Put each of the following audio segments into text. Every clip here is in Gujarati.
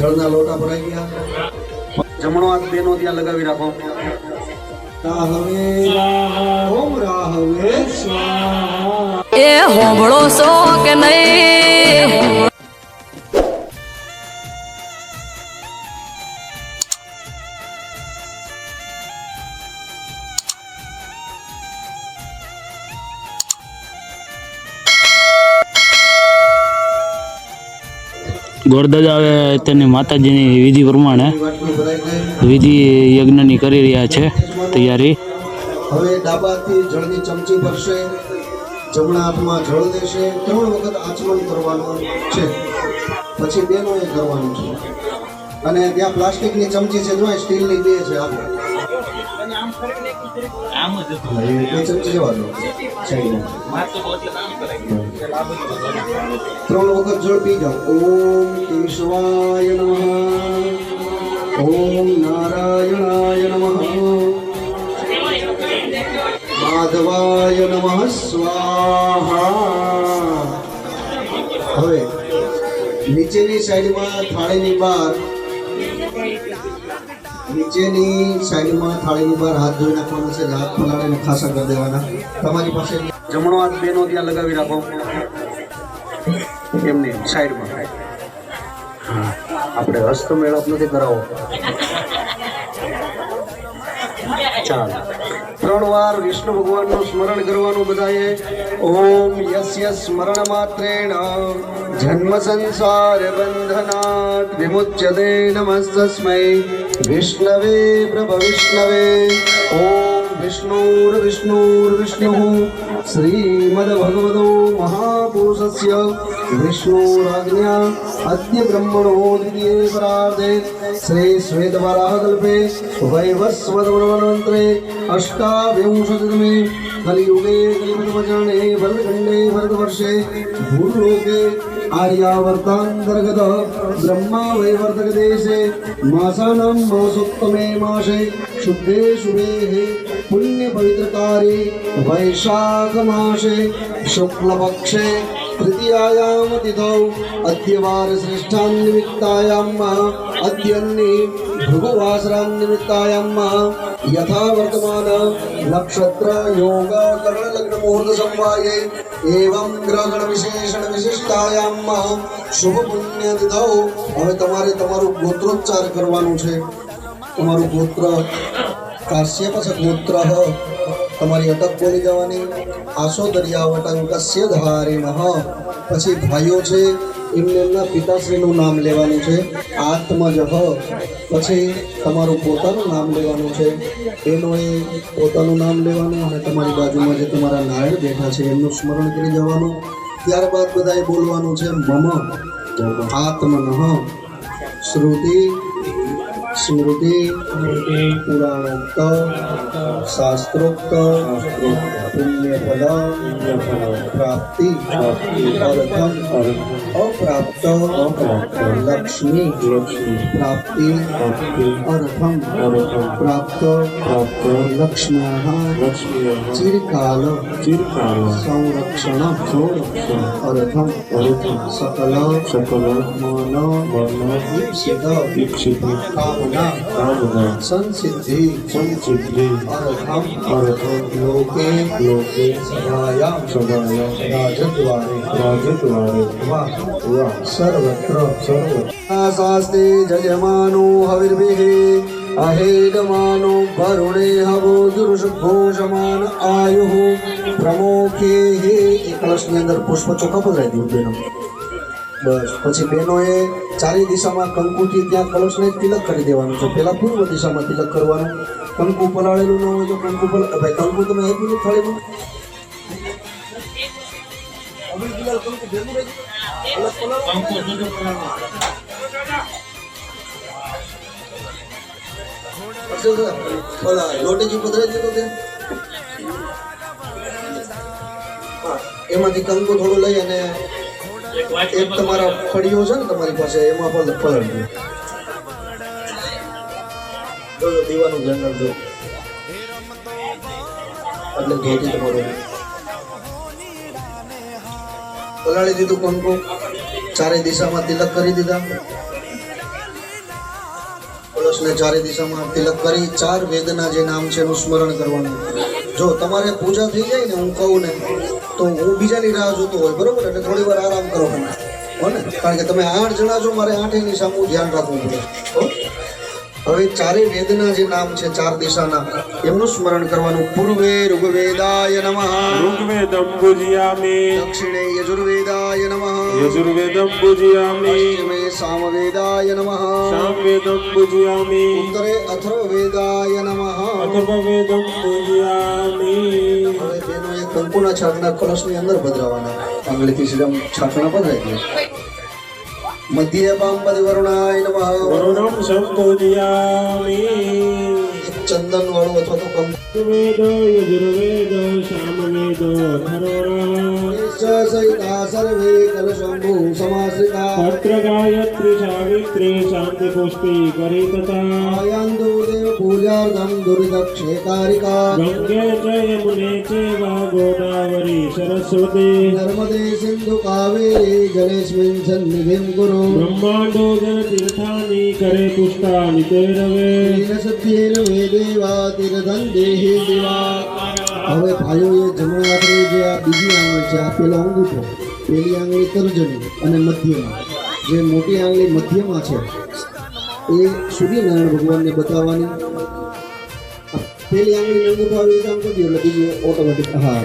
જળના લોટા ભરાઈ ગયા. જમણો હાથ બેનો ત્યાં લગાવી રાખો. એ હોબળો કે નહીં? ગોરદજ આવે તેની માતાજીની વિધિ પ્રમાણે વિધિ યજ્ઞની કરી રહ્યા છે, તૈયારી. હવે ડાબાથી જળની ચમચી ભરશે, જમણા હાથમાં જળ દેશે, ત્રણ વખત આચમન કરવાનું છે. પછી બેનો એ કરવાનું છે. અને ત્યાં પ્લાસ્ટિકની ચમચી છે જો સ્ટીલની બે છે આપણે જવા દો સાઈડમાં. ત્રણ વખત જળ પી જાઓ. ઓમ કેશવાય નમઃ. ઓમ નારાયણાય નમઃ. માધવાય નમઃ. સ્વાહા. હવે નીચેની સાઈડમાં થાળીની બહાર નીચેની સાઈડમાં થાળીની બહાર હાથ ધોઈ નાખવાનો છે હાથ ફલાડીને ખાસા કરી દેવાના. તમારી પાસે જમણો હાથ બેનો ત્યાં લગાવી રાખો. એમની સાઈડમાં. આપણે હસ્તમેળાપ નથી કરાવો ચાલ. ત્રણ વાર વિષ્ણુ ભગવાનનું સ્મરણ કરવાનું બધાએ. ઓમ યસ્ય સ્મરણ માત્રેણ જન્મ સંસાર બંધનાત વિમુચ્યતે નમસ્તસ્મૈ. વિષ્ણવે પ્રભ વિષ્ણવે. ઓમ विष्णुर्विष्णुर्विष्णुः श्रीमद्भगवतो महापुरुषस्य विष्णोराज्ञा अद्य ब्रह्मणो द्वितीये परार्धे श्री श्वेतवराहकल्पे वैवस्वतमनवन्तरे अष्टाविंशतितमे कलियुगे कलिपटवचरणे भरतखण्डे भरतवर्षे भूलोके आर्यावर्तान्तर्गतः ब्रह्मा वैवर्तकदेशे मासानां मासोत्तमे मासे शुद्धे शुभे પુણ્ય પવિત્રકારી વૈશાખ માસે શુક્લ પક્ષે તૃતીયાયામ તિથૌ અદ્યવાર શ્રેષ્ઠાં નિમિત્તાયામ અદ્યન્ની ભૃગુવાસરાં નિમિત્તાયામ યથા વર્તમાન નક્ષત્ર યોગ કર્ણ લગ્ન મુહૂર્ત સંવાયે એવમ ગ્રહણ વિશેષણ વિશિષ્ટાયામ શુભ પુણ્ય તિથૌ હવે તમારે તમારું ગોત્રોચ્ચાર કરવાનું છે. તમારું ગોત્ર કાશ્યપ પુત્ર ગોત્ર તમારી અટક બોલી જવાની આસો દરિયાવટંકસ્ય ધારિણ પછી ભાઈઓ છે એમને એમના પિતાશ્રીનું નામ લેવાનું છે આત્મજ પછી તમારું પોતાનું નામ લેવાનું છે એનો એ પોતાનું નામ લેવાનું અને તમારી બાજુમાં જે તમારા નારાયણ બેઠા છે એમનું સ્મરણ કરી જવાનું ત્યારબાદ બધાએ બોલવાનું છે, મમ, આત્મન, શ્રુતિ સ્મૃતિ પુરાણોક્ત શાસ્ત્રોક્ત પુણ્યફલ પ્રાપ્તિ અર્થમ અપ્રાપ્ત લક્ષ્મી પ્રાપ્તિ અર્થમ પ્રાપ્ત લક્ષ્મ્યાः ચિરકાલ સંરક્ષણ અર્થમ સકલ સકલ મન ઈપ્સિત કામના સંસિદ્ધિ સંસિદ્ધિ અરહમ અરહમ લોકે લોકે સભાયામ સભાયામ રાજદ્વારે રાજદ્વારે વાહ વાહ સર્વત્ર સર્વત્ર શાસ્તે જયમાનો હવિર્ભિઃ અહેડમાનો હવો દુર્ષઘોષમાન આયુઃ પ્રમોખે હે એ કળશની અંદર પુષ્પ ચોખ્ખા પધરાઈ દીધું બેનો બસ. પછી બહેનોએ ચારે દિશામાં કંકુથી ત્યાં કલશને તિલક કરી દેવાનું છે. પહેલાં પૂર્વ દિશામાં તિલક કરવાનું. કંકુ પલાળેલું ન હોય તો કંકુ પલ ભાઈ, કંકુ તમે આપ્યું થાળીમાં? લોટીજી પધરાઈ દીધો તે એમાંથી કંકુ થોડું લઈ અને એક તમારા ફળીઓ છે ને તમારી પાસે, એમાં પણ પલળજો જોજો દીવાનું ધ્યાન રાખજો એટલે ઘેટી તમારું. પલાળી દીધું કંકુ ચારે દિશામાં તિલક કરી દીધા. કળશને ચારે દિશામાં તિલક કરી, ચાર વેદના જે નામ છે એનું સ્મરણ કરવાનું. જો, તમારે પૂજા થઈ જાય ને, હું કહું ને તો બીજાની રાહ જોતો હોય બરોબર એટલે થોડી વાર આરામ કરો તમે હો ને કારણ કે તમે આઠ જણા છો મારે આઠ એની સામું ધ્યાન રાખવું પડે હો હવે ચારે વેદના જે નામ છે ચાર દિશાના એમનું સ્મરણ કરવાનું પૂર્વે ઋગ્વેદાય નમઃ ઋગ્વેદમ પૂજયામિ દક્ષિણે યજુર્વેદાય નમઃ યજુર્વેદમ પૂજયામિ પશ્ચિમે સામવેદાય નમઃ સામવેદમ પૂજયામિ ઉત્તરે અથર્વવેદાય નમઃ અથર્વવેદમ પૂજયામિ કંકુના છાટના કલશની અંદર પધરાવાના. અંગળીથી શ્રીરામ છાટના પધરાઈ ગયા મધ્યમાં પરિવર્ણાય નમઃ. વરુણમ સંબોધયામિ ચંદન વાળો અથવા તો કંકુ વેદ યજુર્વેદ શામવેદ સહિતા સર્વે કલશંભુ સમાશ્રિતા પત્ર ગાયત્રી સાવિત્રી શાંતિ પુષ્ટિ કરી તથા આયંદુ પૂજાર્થમ દુર્દક્ષેકારિકા गङ्गे च यमुने चैव गोदावरी सरस्वती નર્મદે સિંધુ કાવેરી જલેસ્મિન સન્નિધિમ કુરુ ब्रह्माण्डो जलतीर्थानि करे पुष्टानि ते रवे સત્યેન વેદેવા તીર્થં દેહી દિવા હવે ભાઈઓએ જમણા હાથની જે આ બીજી આંગળી છે આ પેલો અંગૂઠો પેલી આંગળી તર્જની અને મધ્યમાં જે મોટી આંગળી મધ્યમાં છે એ સૂર્યનારાયણ ભગવાનને બતાવવાની. પેલી આંગળી અંગૂઠો આવી રીતે આમ કરી એટલે બીજી ઓટોમેટિક હા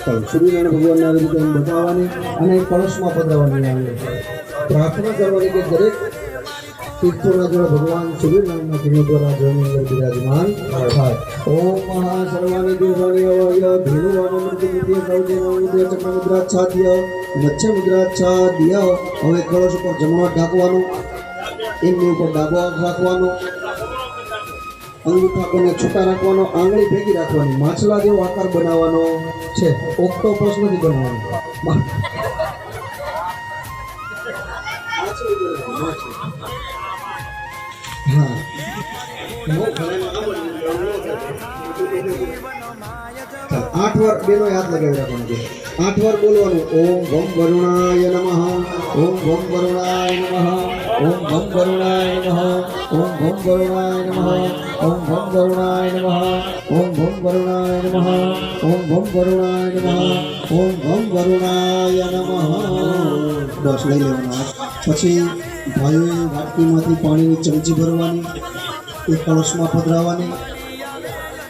ચાલો સૂર્યનારાયણ ભગવાનને આવી રીતે બતાવવાની અને કળશમાં પધરાવવાની આંગળી. પ્રાર્થના કરવાની કે દરેક તીર્થોના જળ ભગવાન સૂર્યનારાયણના કિરણો દ્વારા જળની અંદર બિરાજમાન થાય. ઓમ મહા સર્વાણી દેવાણી અવય, ભેનુ વામૃતિ મુદ્ય સૌજે મુદ્ય ચક્ર મુદ્રાચ્છાદ્ય મચ્છ મુદ્રાચ્છાદ્ય હવે કળશ ઉપર હાથ ઢાંકવાનો. એમની ઉપર ડાબો હાથ રાખવાનો, અંગૂઠા છૂટા રાખવાનો, આંગળી ભેગી રાખવાની, માછલા જેવો આકાર બનાવવાનો છે. ઓક્ટોપસ નથી બનાવવાનો આઠ વાર બેનો યાદ લગાવી રાખવાનું છે. આઠ વાર બોલવાનું. ઓમ ભમ વરુણાય નમઃ, ઓમ ભમ વરુણાય નમઃ. ઓમ ભમ વરુણાય નમઃ ઓમ ભમ વરુણાય નમઃ ઓમ ભમ વરુણાય નમઃ ઓમ ભમ વરુણાય નમઃ ઓમ ભમ વરુણાય નમઃ ઓમ ભમ વરુણાય નમઃ બસ લઈ લેવાના. પછી ભાઈઓએ વાટકીમાંથી પાણીની ચમચી ભરવાની એ કળશમાં પધરાવાની,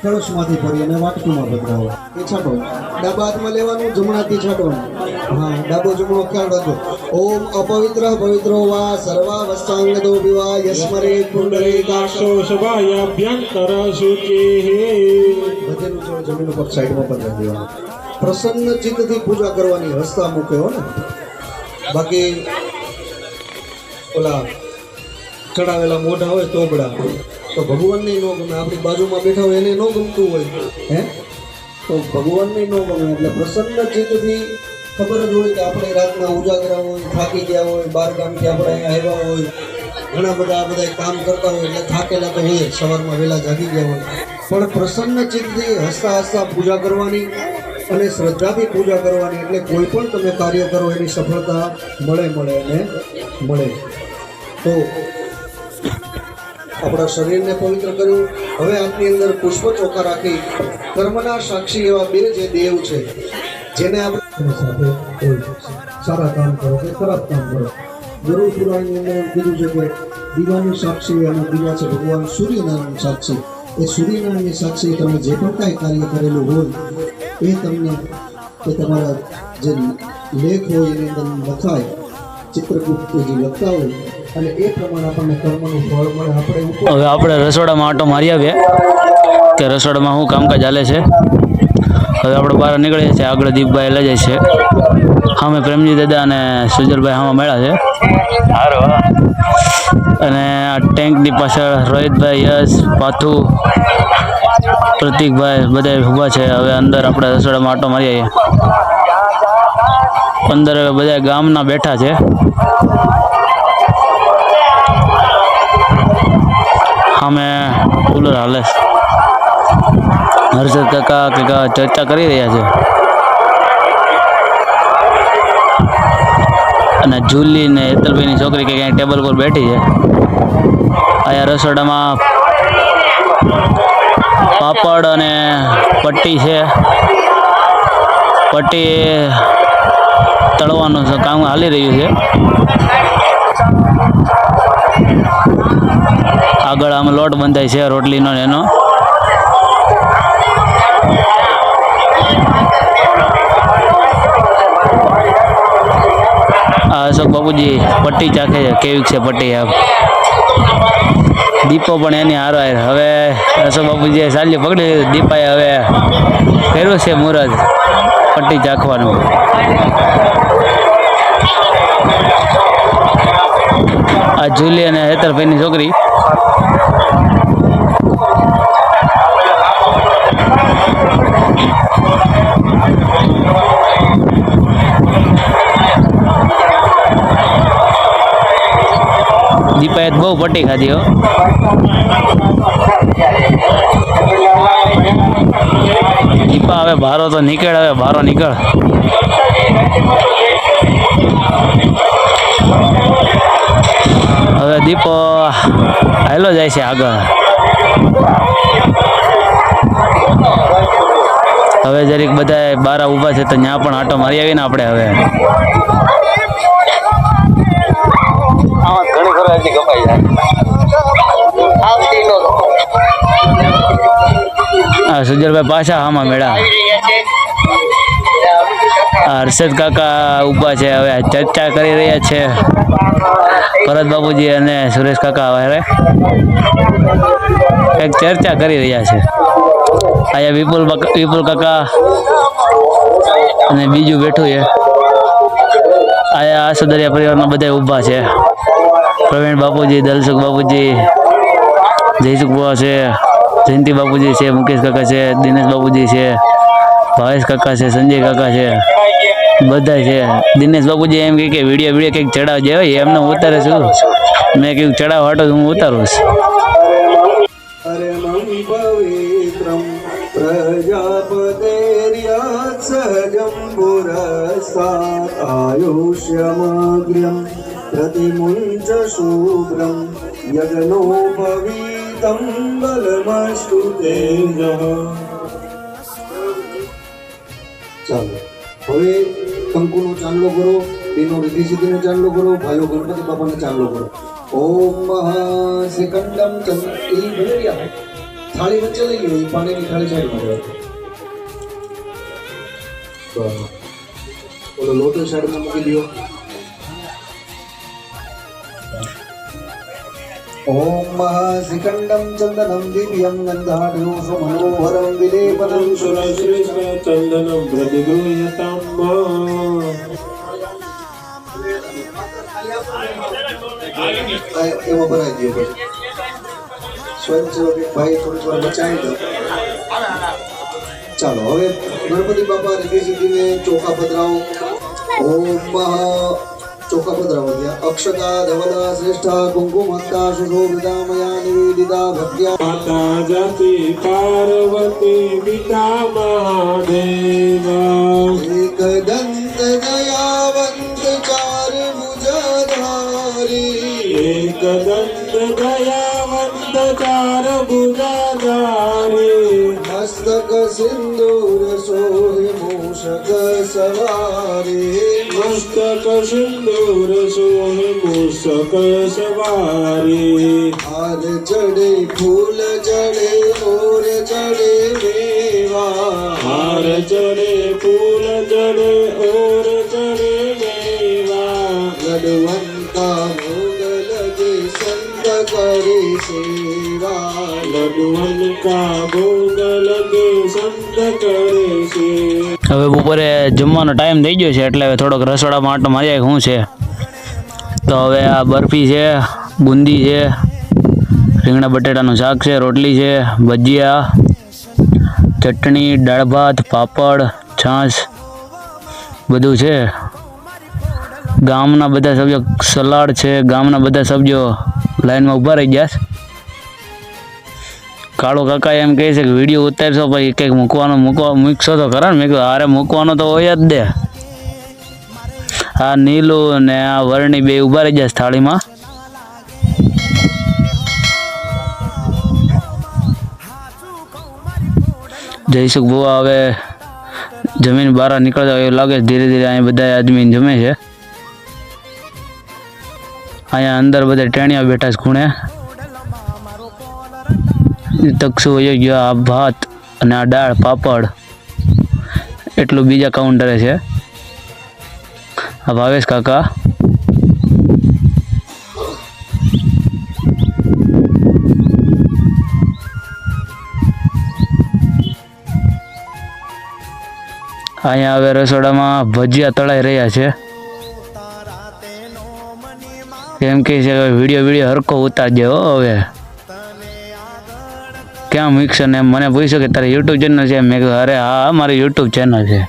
કળશમાંથી ભરી અને વાટકીમાં પધરાવવા. એ છાંટો. ડાબા હાથમાં લેવાનું જમણાથી છાંટવાનું. હા, ડાબો જમણો ખ્યાલ રાખજો. ઓમ અપવિત્ર પવિત્રો વા સર્વાવસ્થાંગદો વિવા યસ્મરે પુંડરે કાશો સભાય અભ્યંતર સુચે હે ભજન જો જમીન ઉપર સાઈડમાં બંધ દેવા પ્રસન્ન ચિત્તથી પૂજા કરવાની રસ્તા મૂક્યો ને. બાકી ઓલા ચડાવેલા મોઢા હોય તોબડા, તો ભગવાનને ન ગમે. આપણી બાજુમાં બેઠા હોય એને ન ગમતું હોય. હે? તો ભગવાનને ન ગમે એટલે પ્રસન્ન ચિત્તથી ખબર જ હોય કે આપણે રાતના ઉજાગરા હોય, થાકી ગયા હોય, બાર ગામથી આપણે અહીંયા આવ્યા હોય, ઘણા બધા આ બધા કામ કરતા હોય એટલે થાકેલા તો હોય સવારમાં વહેલા જાગી ગયા હોય. પણ પ્રસન્ન ચિત્તથી હસતા હસતા પૂજા કરવાની અને શ્રદ્ધાથી પૂજા કરવાની એટલે કોઈ પણ તમે કાર્ય કરો, એની સફળતા મળે મળે અને મળે. તો આપણા શરીરને પવિત્ર કર્યું. હવે આપની અંદર પુષ્પ ચોખા રાખી, કર્મના સાક્ષી એવા બે જે દેવ છે, જેને આપણે સાથે કોઈ સારા કામ કરો કે ખરાબ કામ કરો. જરૂર પુરાણની અંદર એમ કીધું છે કે દીવાની સાક્ષી અને બીજા છે ભગવાન સૂર્યનારાયણ સાક્ષી. એ સૂર્યનારાયણની સાક્ષી તમે જે પણ કાંઈ કાર્ય કરેલું હોય, એ તમને એ તમારા જે લેખ હોય એની અંદર લખાય ચિત્રગુપ્ત જે લખતા હોય, અને એ પ્રમાણે આપણને કર્મનું ફળ મળે. આપણે હવે આપણે રસોડામાં આટો મારી આવીએ, કે રસોડામાં શું કામકાજ ચાલે છે? હવે આપણે બહાર નીકળીએ છીએ. આગળ દીપભાઈ લઈ જાય છે. અમે પ્રેમજી દાદા અને સુજલભાઈ હામાં મળ્યા છે. અને આ ટેન્કની પાછળ રોહિતભાઈ યશ પાથુ પ્રતિકભાઈ બધા ઊભા છે. હવે અંદર આપણે રસોડામાં આટો મારી આવીએ. અંદર બધા ગામના બેઠા છે. અમે કુલર હાલે છે. હર્ષદ કાકા કાકા ચર્ચા કરી રહ્યા છે. અને જુલી ને હેતલભાઈની છોકરી કે ક્યાંય ટેબલ પર બેઠી છે. અહીંયા રસોડામાં પાપડ અને પટ્ટી છે. પટ્ટી તળવાનું કામ હાલી રહ્યું છે. આગળ આમ લોટ બંધાય છે રોટલીનો એનો. અશોક બાપુજી પટ્ટી ચાખે છે. કેવી છે પટ્ટી આમ? દીપો પણ એની હારો હવે અશોક બાબુજીએ સાલી પકડી દીપાએ હવે ફેરવું છે મુહૂર્ત પટ્ટી ચાખવાનું. આ જુલી અને હેતરભાઈની છોકરી. બહુ પટ્ટી ખાધી હો. દીપા હવે ભારો તો નીકળ હવે ભારો નીકળ. હવે દીપો હેલો જાય છે આગળ. હવે જરીક બધા બારા ઊભા છે તો ત્યાં પણ આટો મારી આવીને આપણે હવે. હા સુજરભાઈ પાછા આમાં મેળા. આ હર્ષદ કાકા ઊભા છે હવે ચર્ચા કરી રહ્યા છે. ભરત બાબુજી અને સુરેશ કાકા હવે. એક ચર્ચા કરી રહ્યા છે. અહીંયા વિપુલ વિપુલ કાકા અને બીજું બેઠું છે. આયા આસુદરિયા પરિવારના બધા ઊભા છે. प्रवीण बापू बापूजी दलसुख बापूजी जयसुख बुआ से जयंती बापू जी से मुकेश काका से दिनेश बापू जी से भावेश काका से संजय काका से बधाय से दिनेश बापू जी एम कह के वीडियो वीडियो कहीं चढ़ाव जो एमने उतारे छू मैं कहीं चढ़ाव हटो हूँ उतारूस आयुष्यमाग्र्यम प्रतिमुञ्च शूद्रं यज्ञोपवीतं बलमस्तु तेजः ચાલો હવે કંકુનો ચાંદલો કરો બેનો રીતિ સિદ્ધિનો ચાંદલો કરો ભાઈઓ ગણપતિ બાપાનો ચાંદલો કરો ઓમ મહાસિકંડમ ચંદ એ ભલે રહ્યા થાળી વચ્ચે લઈ લો એ પાણીની થાળી સાઈડમાં રાખો બસ. ઓલો લોટો સાઈડમાં મૂકી દો ઓમ મહાસિકંડમ ચંદનમ દિવ્યમ ગંધાઢ્યો સુમનોહરમ વિલેપનમ સુરશ્રેષ્ઠ ચંદનમ પ્રતિગૃહ્યતામ આ એમાં બનાવી દો પછી સ્વયંસેવક એક ભાઈ થોડીક વાર બચાવી દો ચાલો હવે ગણપતિ બાપા રીતિ સિદ્ધિને ચોખા પધરાવો ઓમ મહા ત્યાં અક્ષતા ધવલા શ્રેષ્ઠા કુંકુમહસ્તા સુશોભિતા મયા નિવેદિતા ભક્ત્યા માતા જતી પાર્વતી પિતા મહાદેવ એક દંત સિંદૂર સોહે મૂષક સવારે મસ્તક સિંદૂર સોહે મૂષક સવારે હાર ચડે ફૂલ ચડે ઓર ચડે દેવા હાર ચડે ફૂલ ચડે ઓર ચડે દેવા લડવંતા મોગલ લગે સંત કરે સેવા લડવંતા કા ભોગ હવે બપોરે જમવાનો ટાઈમ થઈ ગયો છે, એટલે હવે થોડોક રસોડામાં આટો મારી આવે શું છે તો હવે આ બરફી છે, બુંદી છે, રીંગણા બટેટાનું શાક છે, રોટલી છે, ભજીયા, ચટણી, દાળ ભાત, પાપડ, છાશ, બધું છે ગામના બધા સભ્યો સલાડ છે, ગામના બધા સભ્યો લાઈનમાં ઊભા રહી ગયા છે. કાળો કાકા એમ કહે છે કે વીડિયો ઉતારશો પછી કંઈક મૂકવાનો મૂકવા, મૂકશો તો ખરા ને? મેં કીધું, અરે, મૂકવાનો તો હોય જ દે. આ નીલું ને આ વરણી બે ઊભા રહી જશે થાળીમાં. જયસુખ બુવા હવે જમીન બહાર નીકળતા એવું લાગે ધીરે ધીરે અહીં બધા આદમી જમે છે. અહીંયા અંદર બધા ટેણિયા બેઠા છે ખૂણે. તકસુ વયો ગયો આ ભાત અને આ દાળ, પાપડ. એટલું બીજા કાઉન્ટરે છે. આ ભાવેશ કાકા. અહીંયા હવે રસોડામાં ભજીયા તળાઈ રહ્યા છે. એમ કે છે વીડિયો વીડિયો હરકો ઉતારજે હો હવે. ક્યાં મૂકશે ને મને પૂછ્યું કે તારે યુટ્યુબ ચેનલ છે? મેં કીધું, અરે, હા, મારી યુટ્યુબ ચેનલ છે.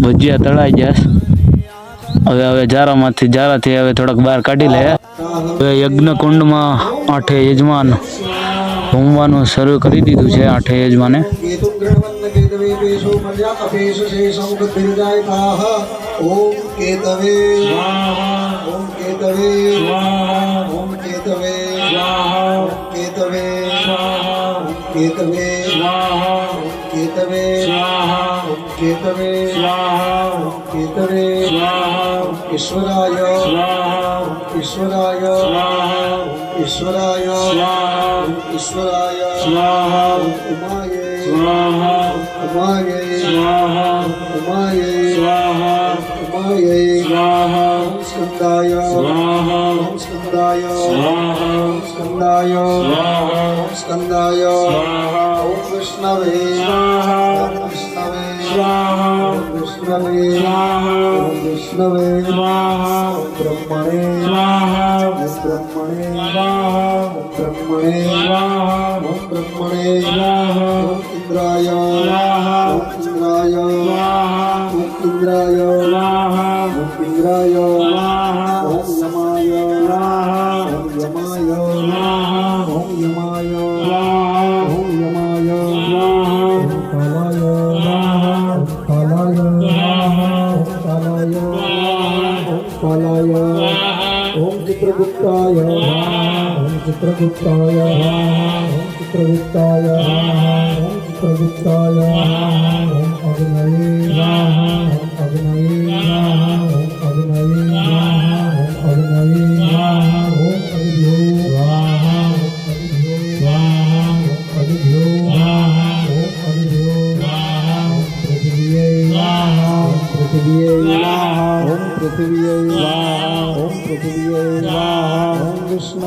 ભજીયા તળાઈ ગયા. હવે હવે જારામાંથી, જારાથી હવે થોડાક બહાર કાઢી લે. હવે યજ્ઞ કુંડમાં આઠે યજમાન હોમવાનું શરૂ કરી દીધું છે, આઠે યજમાને. केतवेपेषु मर्याकपेषु शेषं बुद्धिर्जायताः ॐ केतवे ॐ केतवे ॐ केतवे ॐ केतवे ॐ केतवे ॐ केतवे ॐ केतवे ॐ केतवे ईश्वराय ईश्वराय ईश्वराय ईश्वराय उमाये ઉમાયે સ્વાહા ઉમાયે સ્વાહા ઉમાયે સ્વાહા સ્કંદાય સ્વાહા સ્કંદાય સ્વાહા સ્કંદાય સ્વાહા સ્કંદાય સ્વાહા ઓમ વિષ્ણવે સ્વાહા વિષ્ણવે સ્વાહા વિષ્ણવે સ્વાહા વિષ્ણવે સ્વાહા બ્રહ્મણે સ્વાહા બ્રહ્મણે સ્વાહા બ્રહ્મણે સ્વાહા બ્રહ્મણે સ્વાહા चित्रगुप्ताय ओम चित्रगुप्ताय ओम चित्रगुप्ताय ओम अभिनये ओम अभिनये ओम अभिनये ओम अभिनये ओम अभिभ्यो पृथिव्यै ओम पृथिव्यै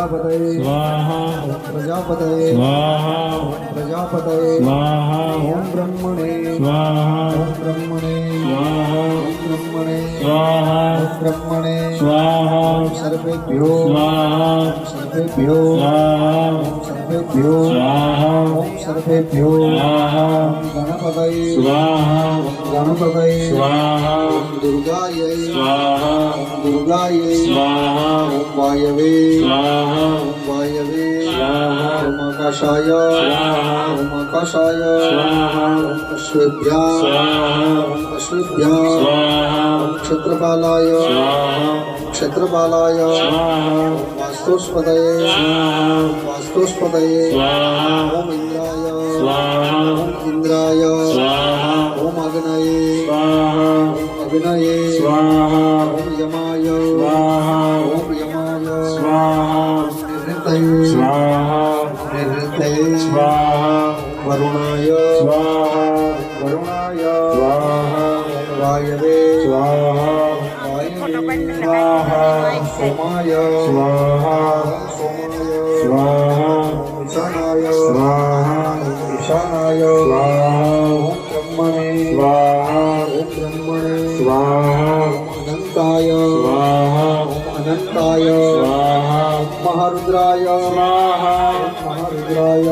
પ્રજાપતય સ્વાહા ઓમ પ્રજાપતય સ્વાહા ઓમ પ્રજાપતય સ્વાહા ઓમ બ્રહ્મણે સ્વાહા ઓમ બ્રહ્મણે સ્વાહા ઓમ બ્રહ્મણે સ્વાહા ઓમ બ્રહ્મણે સ્વાહા સર્વેભ્યો સ્વાહા સર્વેભ્યો સ્વાહા સર્વેભ્યો સ્વાહા गणाधिभ्यो गणपतये स्वाहा गणपतये स्वाहा दुर्गायै स्वाहा दुर्गायै स्वाहा वायवे स्वाहा वायवे ओमकषय ओमकषय अश्वेभ्या अश्वेभ्या क्षेत्रपालाय क्षेत्रपालाय वास्तुष्पदये वास्तुष्पदये ओम इन्द्राय ओम इन्द्राय ओम अग्नये ओम अग्नये ओम यमाय सोमाय स्वाहा सोमाय स्वाहा ईशानाय स्वाहा ईशानाय स्वाहा ओम ब्रह्मणे स्वाहा ओम ब्रह्मणे स्वाहा अनंताय स्वाहा अनंताय स्वाहा महारुद्राय स्वाहा महारुद्राय